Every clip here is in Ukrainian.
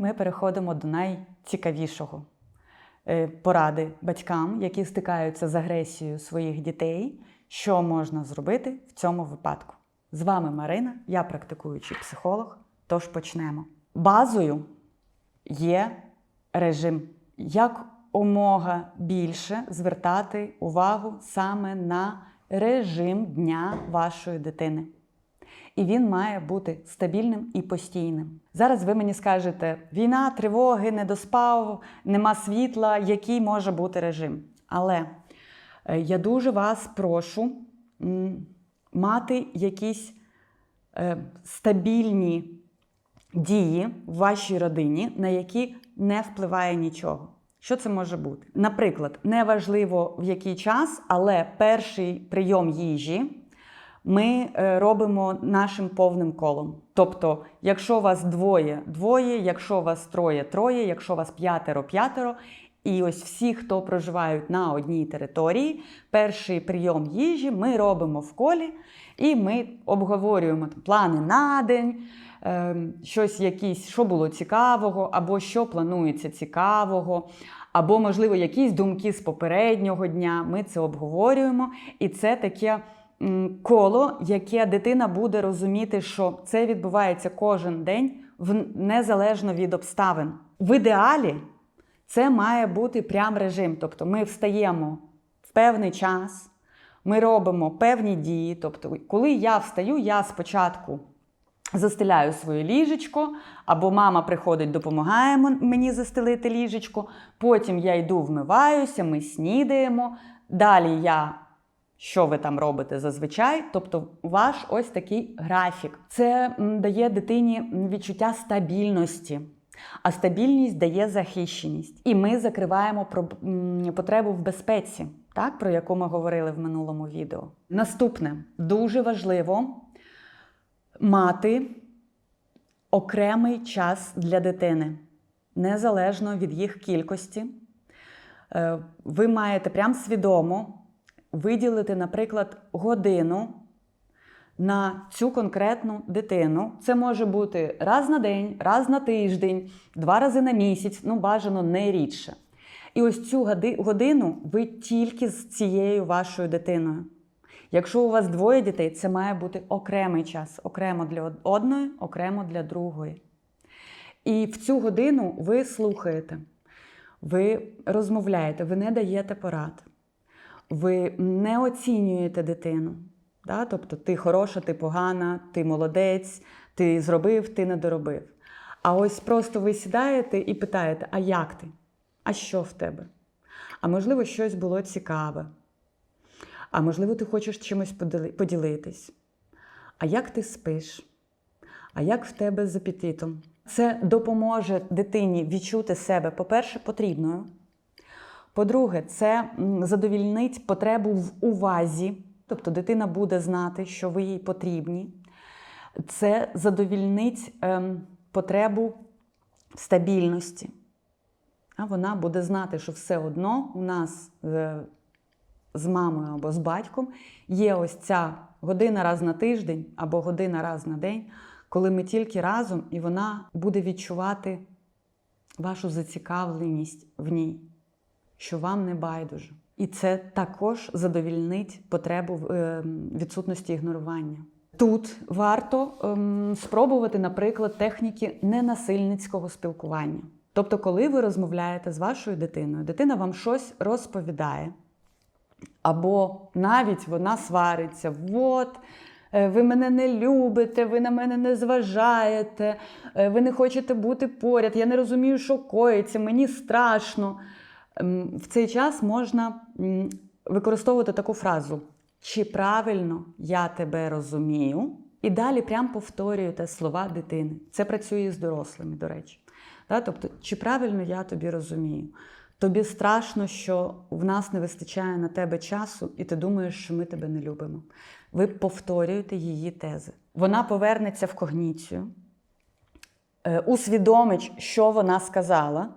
Ми переходимо до найцікавішого Е, поради батькам, які стикаються з агресією своїх дітей, що можна зробити в цьому випадку. З вами Марина, я практикуючий психолог. Тож почнемо. Базою є режим. Як умога більше звертати увагу саме на режим дня вашої дитини. І він має бути стабільним і постійним. Зараз ви мені скажете: війна, тривоги, недоспав, нема світла, який може бути режим. Але е, я дуже вас прошу мати якісь е, стабільні дії в вашій родині, на які не впливає нічого. Що це може бути? Наприклад, неважливо в який час, але перший прийом їжі ми е, робимо нашим повним колом. Тобто, якщо вас двоє двоє, якщо вас троє троє, якщо вас п'ятеро п'ятеро. І ось всі, хто проживають на одній території, перший прийом їжі ми робимо в колі, і ми обговорюємо плани на день, е, щось якісь, що було цікавого, або що планується цікавого, або, можливо, якісь думки з попереднього дня. Ми це обговорюємо, і це таке коло, яке дитина буде розуміти, що це відбувається кожен день незалежно від обставин. В ідеалі це має бути прям режим. Тобто ми встаємо в певний час, ми робимо певні дії. Тобто, коли я встаю, я спочатку застеляю своє ліжечко, або мама приходить, допомагає мені застелити ліжечко. Потім я йду вмиваюся, ми снідаємо. Далі я. Що ви там робите зазвичай? Тобто, ваш ось такий графік. Це дає дитині відчуття стабільності, а стабільність дає захищеність. І ми закриваємо потребу в безпеці, так, про яку ми говорили в минулому відео. Наступне дуже важливо мати окремий час для дитини, незалежно від їх кількості. Е, Ви маєте прям свідомо виділити, наприклад, годину на цю конкретну дитину. Це може бути раз на день, раз на тиждень, два рази на місяць, ну бажано не рідше. І ось цю годину ви тільки з цією вашою дитиною. Якщо у вас двоє дітей, це має бути окремий час, окремо для одної, окремо для другої. І в цю годину ви слухаєте, ви розмовляєте, ви не даєте порад, ви не оцінюєте дитину. Да? Тобто ти хороша, ти погана, ти молодець, ти зробив, ти не доробив. А ось просто ви сідаєте і питаєте: а як ти? А що в тебе? А можливо, щось було цікаве. А можливо, ти хочеш чимось поділитись. А як ти спиш? А як в тебе з апетитом? Це допоможе дитині відчути себе, по-перше, потрібною. По-друге, це задовільнить потребу в увазі, тобто дитина буде знати, що ви їй потрібні. Це задовільнить ем, потребу стабільності. А вона буде знати, що все одно у нас е, з мамою або з батьком є ось ця година раз на тиждень або година раз на день, коли ми тільки разом, і вона буде відчувати вашу зацікавленість в ній, що вам не байдуже. І це також задовільнить потребу в е, відсутності ігнорування. Тут варто ем, спробувати, наприклад, техніки ненасильницького спілкування. Тобто, коли ви розмовляєте з вашою дитиною, дитина вам щось розповідає, або навіть вона свариться. От, е, ви мене не любите, ви на мене не зважаєте, е, ви не хочете бути поряд, я не розумію, що коїться, мені страшно. Ем, В цей час можна використовувати таку фразу: чи правильно я тебе розумію? І далі прям повторюєте слова дитини. Це працює з дорослими, до речі. Тобто, чи правильно я тобі розумію? Тобі страшно, що в нас не вистачає на тебе часу, і ти думаєш, що ми тебе не любимо. Ви повторюєте її тези. Вона повернеться в когніцію, е, усвідомить, що вона сказала,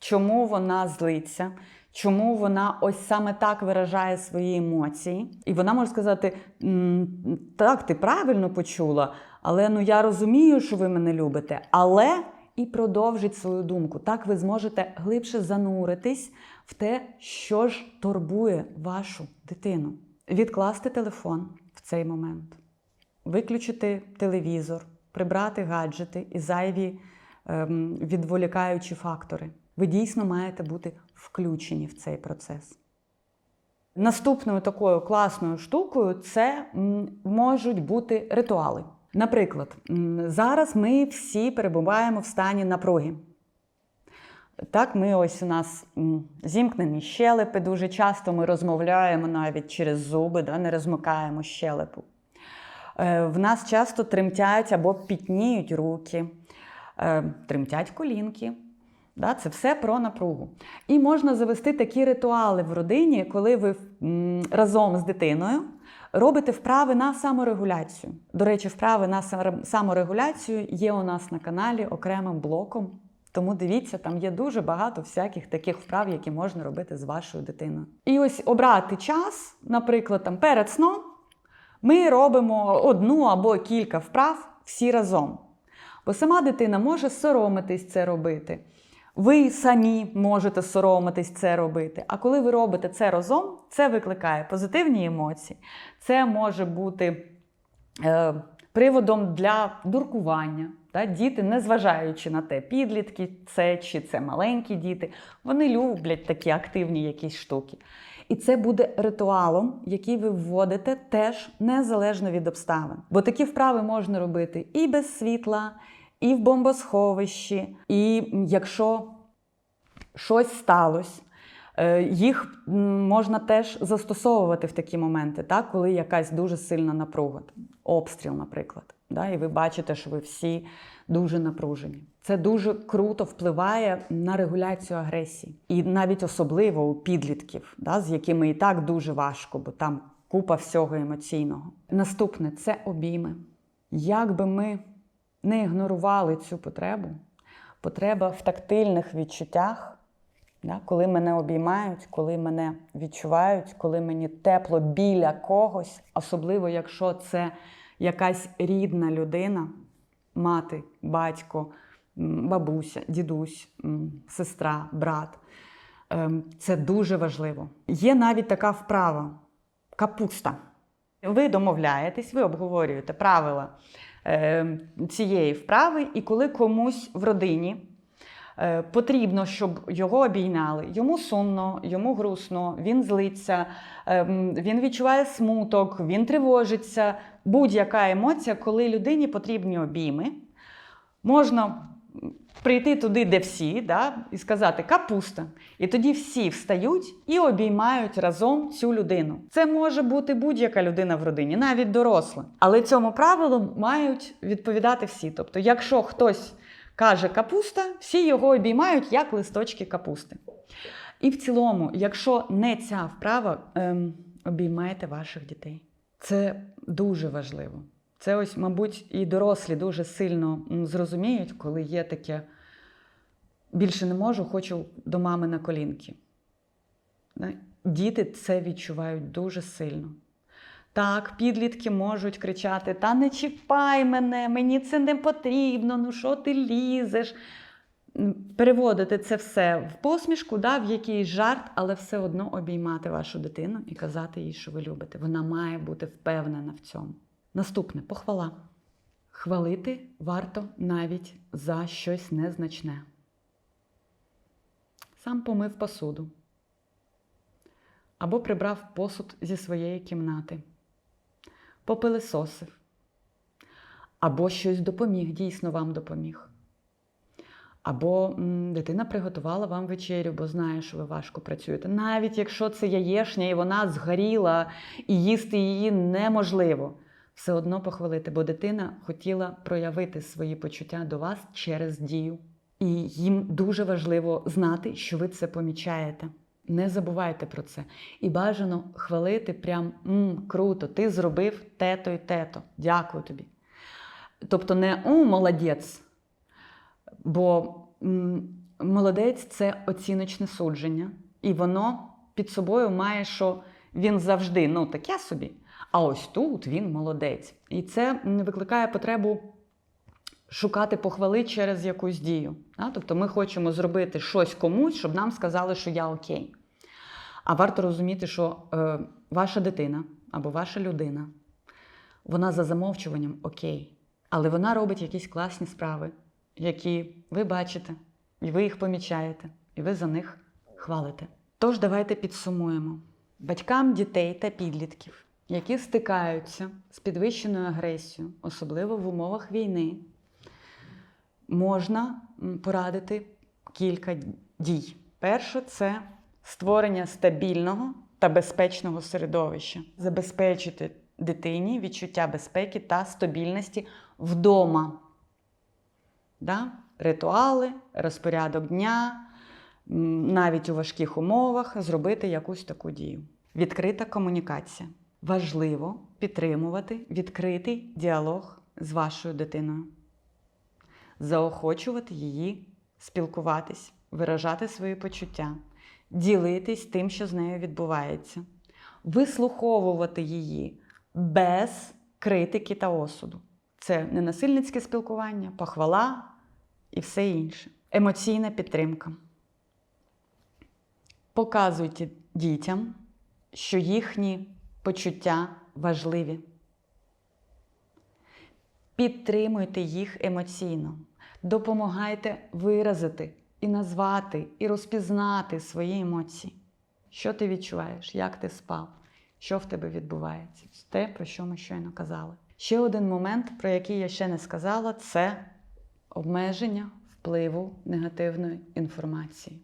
чому вона злиться, чому вона ось саме так виражає свої емоції. І вона може сказати: так, ти правильно почула, але ну я розумію, що ви мене любите, але і продовжить свою думку. Так ви зможете глибше зануритись в те, що ж турбує вашу дитину. Відкласти телефон в цей момент, виключити телевізор, прибрати гаджети і зайві ем, відволікаючі фактори. Ви дійсно маєте бути включені в цей процес. Наступною такою класною штукою це можуть бути ритуали. Наприклад, зараз ми всі перебуваємо в стані напруги. Так, ми ось у нас зімкнені щелепи, дуже часто ми розмовляємо навіть через зуби, да, не розмикаємо щелепу. Е, В нас часто тремтять або пітніють руки, е, тремтять колінки. Да, це все про напругу. І можна завести такі ритуали в родині, коли ви разом з дитиною робите вправи на саморегуляцію. До речі, вправи на саморегуляцію є у нас на каналі окремим блоком. Тому дивіться, там є дуже багато всяких таких вправ, які можна робити з вашою дитиною. І ось обрати час, наприклад, там перед сном, ми робимо одну або кілька вправ всі разом. Бо сама дитина може соромитись це робити. Ви самі можете соромитись це робити. А коли ви робите це разом, це викликає позитивні емоції. Це може бути е, приводом для дуркування. Та? Діти, незважаючи на те, підлітки це чи це маленькі діти, вони люблять такі активні якісь штуки. І це буде ритуалом, який ви вводите теж незалежно від обставин. Бо такі вправи можна робити і без світла, і в бомбосховищі, і якщо щось сталося. е, Їх можна теж застосовувати в такі моменти, так? коли якась дуже сильна напруга, обстріл, наприклад. Да? І ви бачите, що ви всі дуже напружені. Це дуже круто впливає на регуляцію агресії. І навіть особливо у підлітків, да? з якими і так дуже важко, бо там купа всього емоційного. Наступне це обійми. Як би ми не ігнорували цю потребу, потреба в тактильних відчуттях. Да? Коли мене обіймають, коли мене відчувають, коли мені тепло біля когось, особливо якщо це якась рідна людина, мати, батько, бабуся, дідусь, сестра, брат. Ем, Це дуже важливо. Є навіть така вправа капуста. Ви домовляєтесь, ви обговорюєте правила цієї вправи, і коли комусь в родині е, потрібно, щоб його обійняли, йому сумно, йому грустно, він злиться, е, він відчуває смуток, він тривожиться. Будь-яка емоція, коли людині потрібні обійми, можна прийти туди, де всі, да, і сказати капуста. І тоді всі встають і обіймають разом цю людину. Це може бути будь-яка людина в родині, навіть доросла. Але цьому правилу мають відповідати всі. Тобто, якщо хтось каже капуста, всі його обіймають як листочки капусти. І в цілому, якщо не ця вправа, ем, обіймайте ваших дітей. Це дуже важливо. Це ось, мабуть, і дорослі дуже сильно зрозуміють, коли є таке більше не можу, хочу до мами на колінки. Діти це відчувають дуже сильно. Так, підлітки можуть кричати: Та не чіпай мене, мені це не потрібно, ну що ти лізеш? Переводити це все в посмішку, да, в якийсь жарт, але все одно обіймати вашу дитину і казати їй, що ви любите. Вона має бути впевнена в цьому. Наступне похвала. Хвалити варто навіть за щось незначне. Сам помив посуду. Або прибрав посуд зі своєї кімнати, попилисосив, або щось допоміг, дійсно вам допоміг. Або дитина приготувала вам вечерю, бо знає, що ви важко працюєте. Навіть якщо це яєшня і вона згоріла, і їсти її неможливо, все одно похвалити, бо дитина хотіла проявити свої почуття до вас через дію. І їм дуже важливо знати, що ви це помічаєте. Не забувайте про це. І бажано хвалити прям «М, круто, ти зробив тето й тето. Дякую тобі. Тобто не «О, молодець, Бо молодець це оціночне судження, і воно під собою має, що він завжди ну, таке собі, а ось тут він молодець. І це викликає потребу шукати похвали через якусь дію. Да? Тобто ми хочемо зробити щось комусь, щоб нам сказали, що я окей. А варто розуміти, що е, ваша дитина або ваша людина, вона за замовчуванням окей. Але вона робить якісь класні справи, які ви бачите, і ви їх помічаєте, і ви за них хвалите. Тож давайте підсумуємо. Батькам дітей та підлітків, які стикаються з підвищеною агресією, особливо в умовах війни, можна порадити кілька дій. Перше це створення стабільного та безпечного середовища, забезпечити дитині відчуття безпеки та стабільності вдома. Да? Ритуали, розпорядок дня, навіть у важких умовах зробити якусь таку дію. Відкрита комунікація. Важливо підтримувати відкритий діалог з вашою дитиною, заохочувати її спілкуватись, виражати свої почуття, ділитись тим, що з нею відбувається, вислуховувати її без критики та осуду. Це ненасильницьке спілкування, похвала і все інше. Емоційна підтримка. Показуйте дітям, що їхні почуття важливі. Підтримуйте їх емоційно, допомагайте виразити і назвати, і розпізнати свої емоції. Що ти відчуваєш, як ти спав, що в тебе відбувається? Те, про що ми щойно казали. Ще один момент, про який я ще не сказала, це обмеження впливу негативної інформації.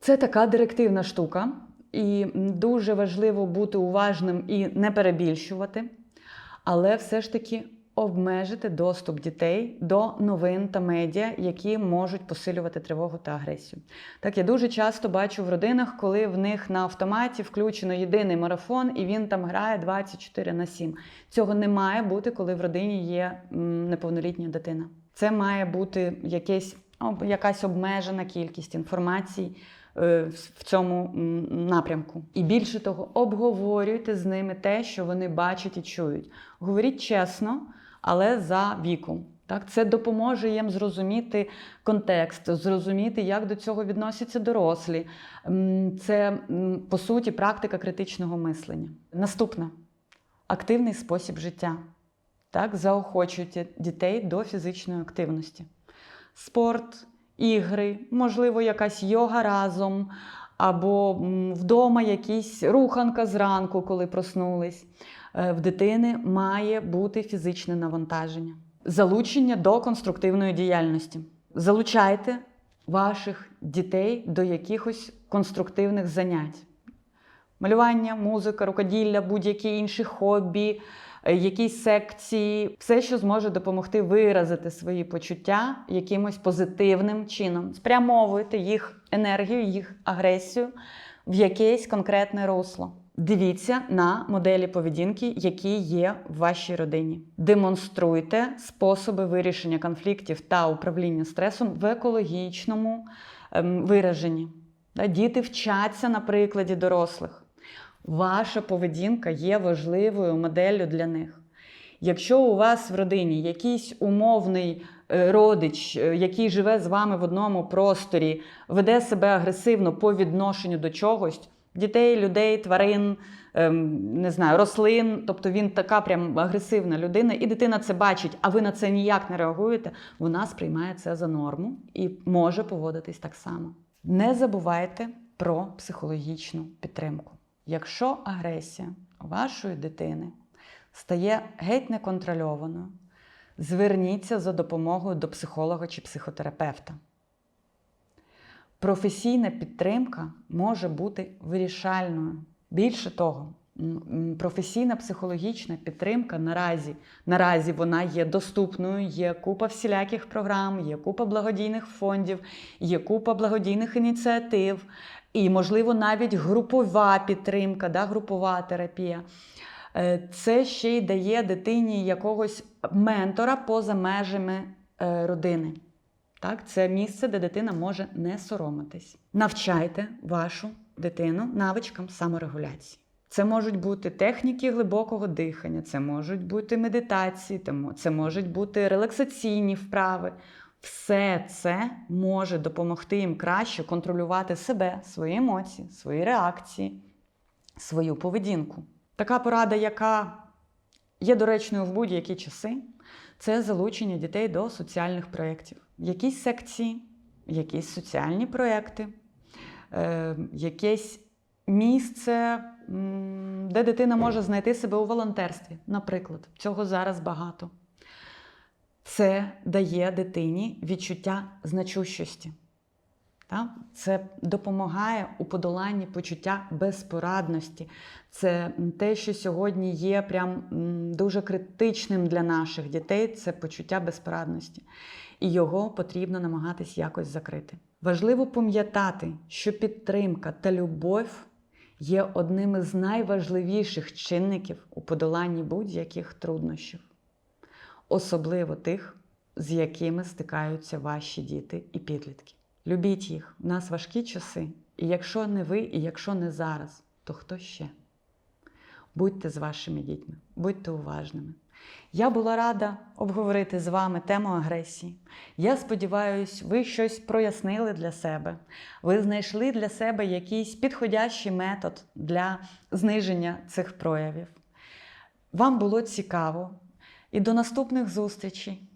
Це така директивна штука, і дуже важливо бути уважним і не перебільшувати, але все ж таки обмежити доступ дітей до новин та медіа, які можуть посилювати тривогу та агресію. Так я дуже часто бачу в родинах, коли в них на автоматі включено єдиний марафон, і він там грає 24 на 7. Цього не має бути, коли в родині є неповнолітня дитина. Це має бути якесь, якась обмежена кількість інформації в в цьому напрямку. І більше того, обговорюйте з ними те, що вони бачать і чують. Говоріть чесно, але за віком. Так, це допоможе їм зрозуміти контекст, зрозуміти, як до цього відносяться дорослі. Це по суті практика критичного мислення. Наступне активний спосіб життя. Так, заохочуйте дітей до фізичної активності. Спорт, ігри, можливо, якась йога разом, або вдома якісь руханка зранку, коли проснулись. Е, В дитини має бути фізичне навантаження. Залучення до конструктивної діяльності. Залучайте ваших дітей до якихось конструктивних занять. Малювання, музика, рукоділля, будь-які інші хобі, е, якісь секції, все, що зможе допомогти виразити свої почуття якимось позитивним чином. Спрямовуйте їх енергію, їх агресію в якесь конкретне русло. Дивіться на моделі поведінки, які є в вашій родині. Демонструйте способи вирішення конфліктів та управління стресом в екологічному ем, вираженні. Діти вчаться на прикладі дорослих. Ваша поведінка є важливою моделлю для них. Якщо у вас в родині якийсь умовний е, родич, е, який живе з вами в одному просторі, веде себе агресивно по відношенню до чогось, дітей, людей, тварин, ем, не знаю, рослин, тобто він така прям агресивна людина, і дитина це бачить, а ви на це ніяк не реагуєте, вона сприймає це за норму і може поводитись так само. Не забувайте про психологічну підтримку. Якщо агресія вашої дитини стає геть неконтрольованою, зверніться за допомогою до психолога чи психотерапевта. Професійна підтримка може бути вирішальною. Більше того, професійна психологічна підтримка наразі, наразі вона є доступною, є купа всіляких програм, є купа благодійних фондів, є купа благодійних ініціатив, і, можливо, навіть групова підтримка, да, групова терапія. Е, Це ще й дає дитині якогось ментора поза межами е, родини. Так, це місце, де дитина може не соромитись. Навчайте вашу дитину навичкам саморегуляції. Це можуть бути техніки глибокого дихання, це можуть бути медитації, це можуть бути релаксаційні вправи. Все це може допомогти їм краще контролювати себе, свої емоції, свої реакції, свою поведінку. Така порада, яка є доречною в будь-які часи, це залучення дітей до соціальних проєктів. Якісь секції, якісь соціальні проєкти, е, якесь місце, де дитина може знайти себе у волонтерстві, наприклад. Цього зараз багато. Це дає дитині відчуття значущості. Це допомагає у подоланні почуття безпорадності. Це те, що сьогодні є прям дуже критичним для наших дітей, це почуття безпорадності. І його потрібно намагатись якось закрити. Важливо пам'ятати, що підтримка та любов є одним із найважливіших чинників у подоланні будь-яких труднощів, особливо тих, з якими стикаються ваші діти і підлітки. Любіть їх, у нас важкі часи, і якщо не ви, і якщо не зараз, то хто ще? Будьте з вашими дітьми, будьте уважними. Я була рада обговорити з вами тему агресії. Я сподіваюся, ви щось прояснили для себе. Ви знайшли для себе якийсь підходящий метод для зниження цих проявів. Вам було цікаво. І до наступних зустрічей!